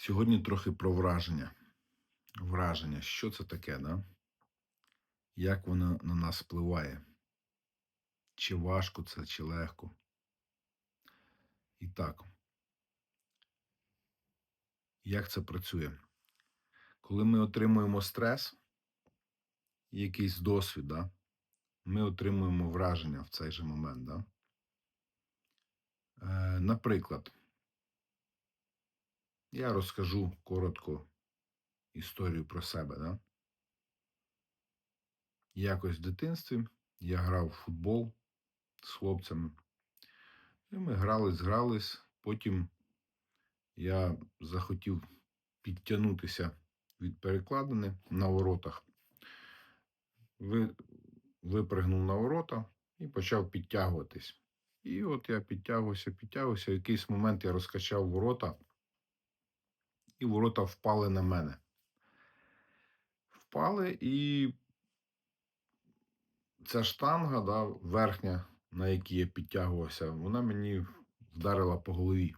Сьогодні трохи про враження. Враження, що це таке, да? Як воно на нас впливає? Чи важко це, чи легко? І так, як це працює? Коли ми отримуємо стрес, якийсь досвід, да? ми отримуємо враження в цей же момент. Да? Е, наприклад, я розкажу коротко історію про себе. Да? Якось в дитинстві я грав в футбол з хлопцями. І ми грались, грались. Потім я захотів підтягнутися від перекладини на воротах. Ви, випригнув на ворота і почав підтягуватись. І от я підтягувався, підтягувався. В якийсь момент я розкачав ворота, і ворота впали на мене. Впали, і ця штанга, да, верхня, на якій я підтягувався, вона мені вдарила по голові.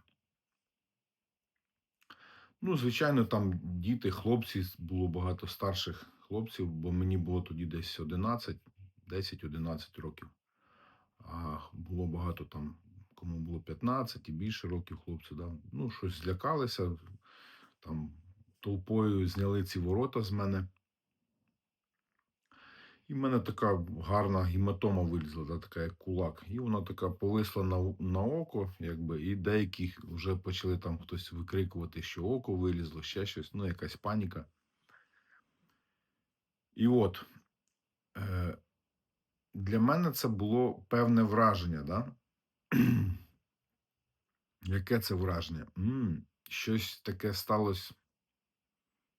Ну, звичайно, там діти, хлопці, було багато старших хлопців, бо мені було тоді десь 11, 10-11 років. А було багато там, кому було 15 і більше років хлопців. Да? Ну, щось злякалися, там толпою зняли ці ворота з мене. І в мене така гарна гематома вилізла, да, така як кулак. І вона така повисла на, на око, якби, і деякі вже почали там хтось викрикувати, що око вилізло, ще щось, ну, якась паніка. І от е, для мене це було певне враження, да? Яке це враження? м щось таке сталося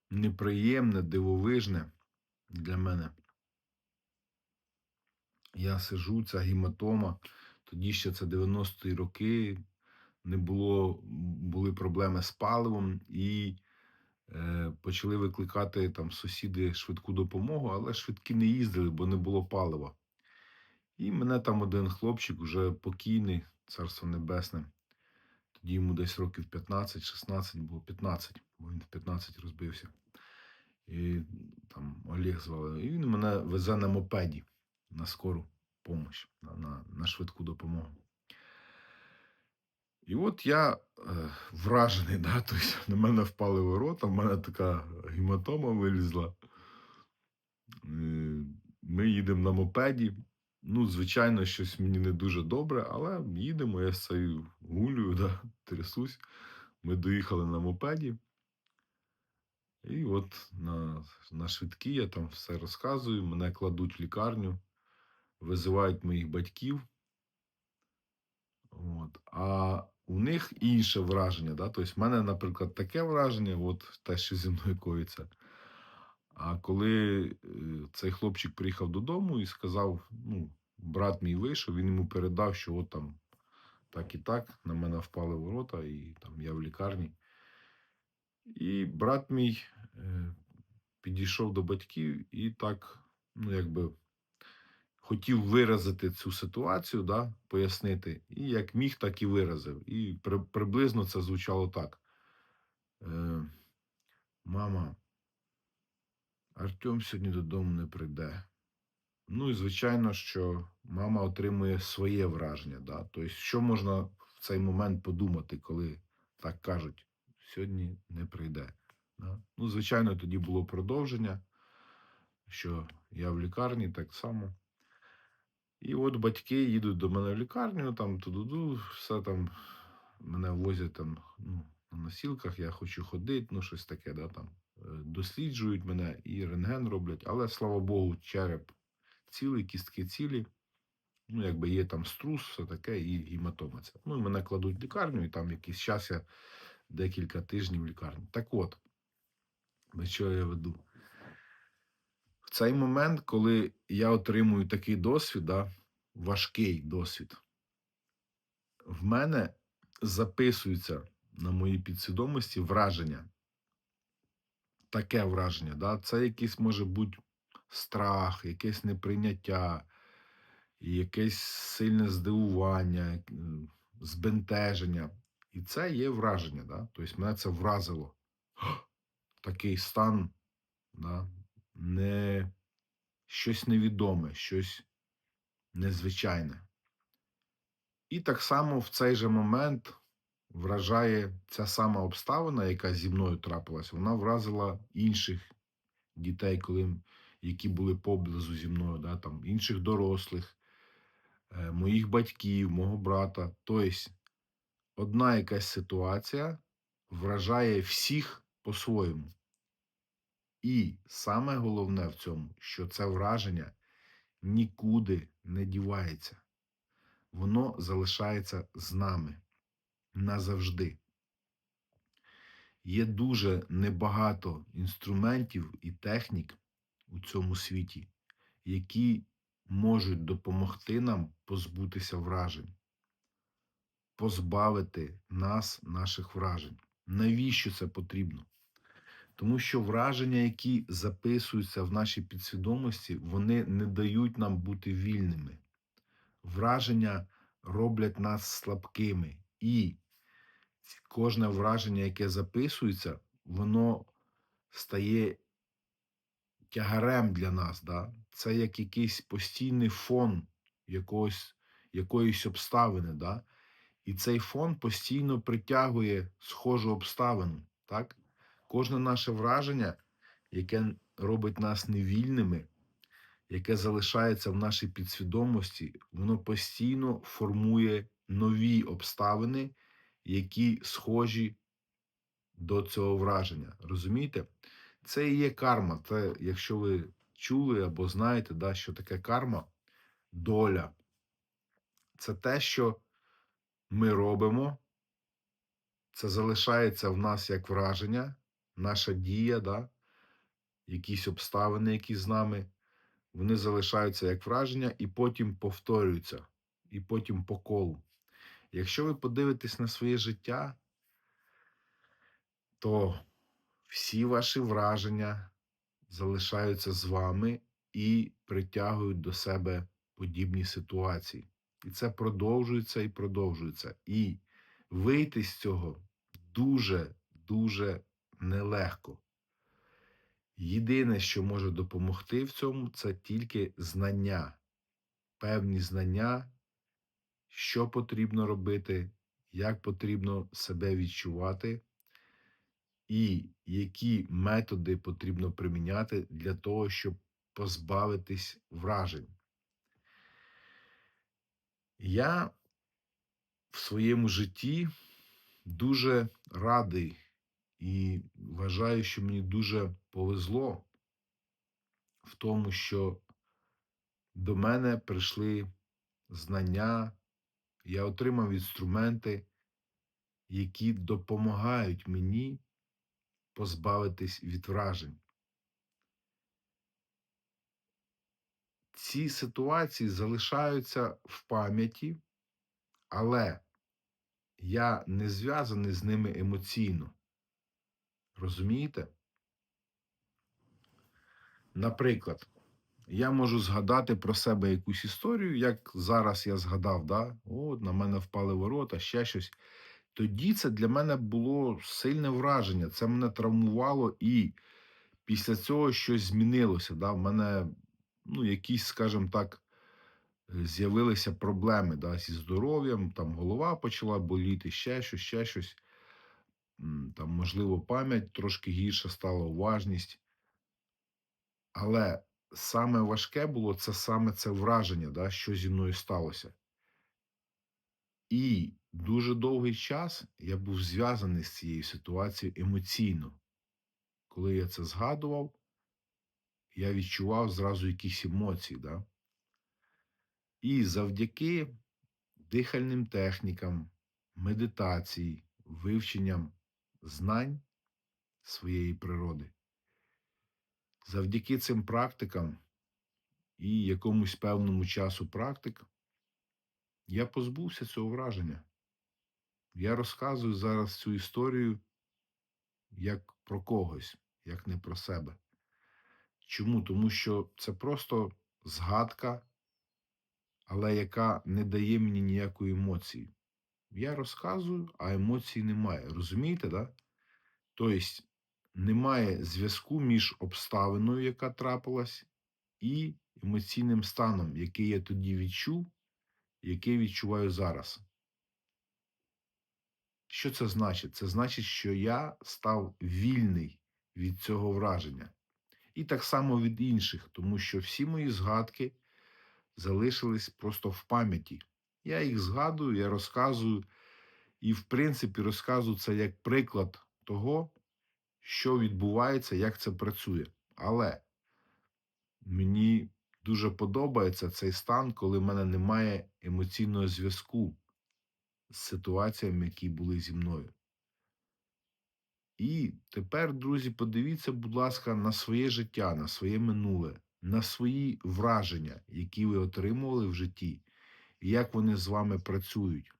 неприємне, дивовижне для мене. Я сижу, ця гематома. Тоді ще це 90-ті роки, не було, були проблеми з паливом, і е, почали викликати там сусіди швидку допомогу, але швидкі не їздили, бо не було палива. І мене там один хлопчик, уже покійний, царство небесне. Тоді йому десь років 15-16 було 15, бо він в 15 розбився. І там Олег звали. І він мене везе на мопеді на скору помощь, на, на, на швидку допомогу. І от я е, вражений, да, тобто на мене впали ворота, в мене така гематома вилізла. Е, Ми їдемо на мопеді. Ну, звичайно, щось мені не дуже добре, але їдемо, я з цією гулею, да, трясусь. Ми доїхали на мопеді. І от на, на швидкі я там все розказую, мене кладуть в лікарню, визивають моїх батьків. От. А у них інше враження. Да? Тобто, в мене, наприклад, таке враження, от те, що зі мною коїться. А коли е, цей хлопчик приїхав додому і сказав: ну, брат мій вийшов, він йому передав, що от там так і так, на мене впали ворота, і там я в лікарні. І брат мій е, підійшов до батьків і так, ну, якби хотів виразити цю ситуацію, да, пояснити. І як міг, так і виразив. І при, приблизно це звучало так. Е, Мама, Артем сьогодні додому не прийде. Ну і звичайно, що мама отримує своє враження. Да? Тобто, що можна в цей момент подумати, коли так кажуть, сьогодні не прийде. Да? Ну, звичайно, тоді було продовження, що я в лікарні так само. І от батьки їдуть до мене в лікарню, там туди, все там мене возять там ну, на носілках, я хочу ходити, ну щось таке, да, там. Е, Досліджують мене і рентген роблять, але слава Богу, череп цілий, кістки цілі. Ну, якби є там струс, все таке, і гематома. Ну, і мене кладуть в лікарню, і там якийсь час я декілька тижнів в лікарні. Так от, до чого я веду? В цей момент, коли я отримую такий досвід, да, важкий досвід, в мене записується на моїй підсвідомості враження. Таке враження. Да? Це якийсь може бути страх, якесь неприйняття, якесь сильне здивування, збентеження. І це є враження. Да? Тобто мене це вразило. такий стан, да, не щось невідоме, щось незвичайне. І так само в цей же момент вражає ця сама обставина, яка зі мною трапилась, вона вразила інших дітей, коли, які були поблизу зі мною, да, там, інших дорослих, е, моїх батьків, мого брата. Тобто, одна якась ситуація вражає всіх по-своєму. І саме головне в цьому, що це враження нікуди не дівається. Воно залишається з нами назавжди. Є дуже небагато інструментів і технік у цьому світі, які можуть допомогти нам позбутися вражень, позбавити нас наших вражень. Навіщо це потрібно? Тому що враження, які записуються в нашій підсвідомості, вони не дають нам бути вільними. Враження роблять нас слабкими. І кожне враження, яке записується, воно стає тягарем для нас. Да? Це як якийсь постійний фон якогось, якоїсь обставини. Да? І цей фон постійно притягує схожу обставину. Так? Кожне наше враження, яке робить нас невільними, яке залишається в нашій підсвідомості, воно постійно формує нові обставини, які схожі до цього враження. Розумієте? Це і є карма. Це, якщо ви чули або знаєте, да, що таке карма, доля. Це те, що ми робимо, це залишається в нас як враження, наша дія, да, якісь обставини, які з нами, вони залишаються як враження і потім повторюються, і потім по колу. Якщо ви подивитесь на своє життя, то всі ваші враження залишаються з вами і притягують до себе подібні ситуації. І це продовжується і продовжується. І вийти з цього дуже, дуже нелегко. Єдине, що може допомогти в цьому, це тільки знання, певні знання, що потрібно робити, як потрібно себе відчувати, і які методи потрібно приміняти для того, щоб позбавитись вражень. Я в своєму житті дуже радий і вважаю, що мені дуже повезло в тому, що до мене прийшли знання, я отримав інструменти, які допомагають мені позбавитись від вражень. Ці ситуації залишаються в пам'яті, але я не зв'язаний з ними емоційно. Розумієте? Наприклад, я можу згадати про себе якусь історію, як зараз я згадав, да? от на мене впали ворота, ще щось. Тоді це для мене було сильне враження. Це мене травмувало, і після цього щось змінилося. Да? В мене ну, якісь, скажімо так, з'явилися проблеми да, зі здоров'ям, там голова почала боліти, ще щось, ще щось. Там, можливо, пам'ять трошки гірша стала, уважність. Але саме важке було це саме це враження, да, що зі мною сталося. І дуже довгий час я був зв'язаний з цією ситуацією емоційно. Коли я це згадував, я відчував зразу якісь емоції. Да? І завдяки дихальним технікам, медитації, вивченням знань своєї природи, завдяки цим практикам і якомусь певному часу практик, я позбувся цього враження. Я розказую зараз цю історію як про когось, як не про себе. Чому? Тому що це просто згадка, але яка не дає мені ніякої емоції. Я розказую, а емоцій немає. Розумієте, да? Тобто, немає зв'язку між обставиною, яка трапилась, і емоційним станом, який я тоді відчув, який відчуваю зараз. Що це значить? Це значить, що я став вільний від цього враження. І так само від інших, тому що всі мої згадки залишились просто в пам'яті. Я їх згадую, я розказую, і, в принципі, розказую це як приклад того, що відбувається, як це працює. Але мені дуже подобається цей стан, коли в мене немає емоційного зв'язку з ситуаціями, які були зі мною. І тепер, друзі, подивіться, будь ласка, на своє життя, на своє минуле, на свої враження, які ви отримували в житті, і як вони з вами працюють.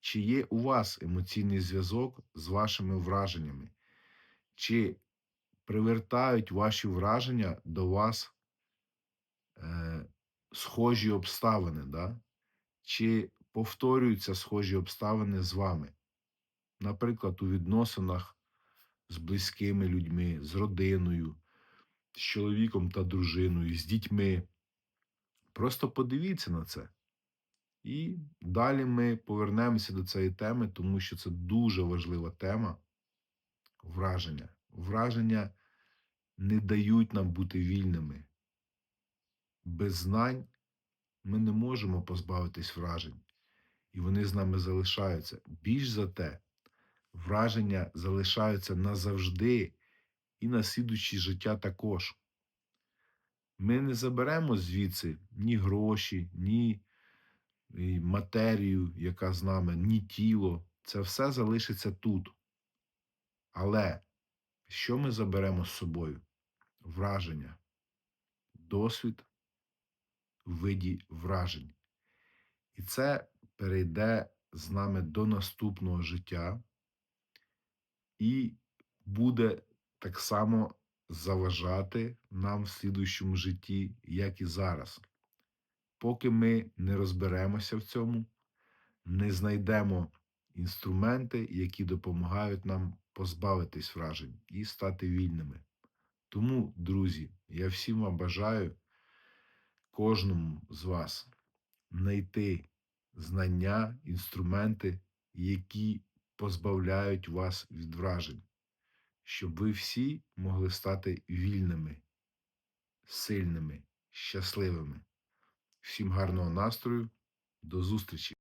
Чи є у вас емоційний зв'язок з вашими враженнями? Чи привертають ваші враження до вас е, схожі обставини? Да? Чи повторюються схожі обставини з вами? Наприклад, у відносинах з близькими людьми, з родиною, з чоловіком та дружиною, з дітьми. Просто подивіться на це. І далі ми повернемося до цієї теми, тому що це дуже важлива тема враження. Враження не дають нам бути вільними. Без знань ми не можемо позбавитись вражень, і вони з нами залишаються. Більш за те, враження залишаються назавжди і на слідуючі життя також. Ми не заберемо звідси ні гроші, ні матерію, яка з нами, ні тіло. Це все залишиться тут. Але що ми заберемо з собою? Враження, досвід в виді вражень. І це перейде з нами до наступного життя і буде так само заважати нам в слідуючому житті, як і зараз. Поки ми не розберемося в цьому, не знайдемо інструменти, які допомагають нам позбавитись вражень і стати вільними. Тому, друзі, я всім вам бажаю кожному з вас знайти знання, інструменти, які позбавляють вас від вражень, щоб ви всі могли стати вільними, сильними, щасливими. Всім гарного настрою, до зустрічі!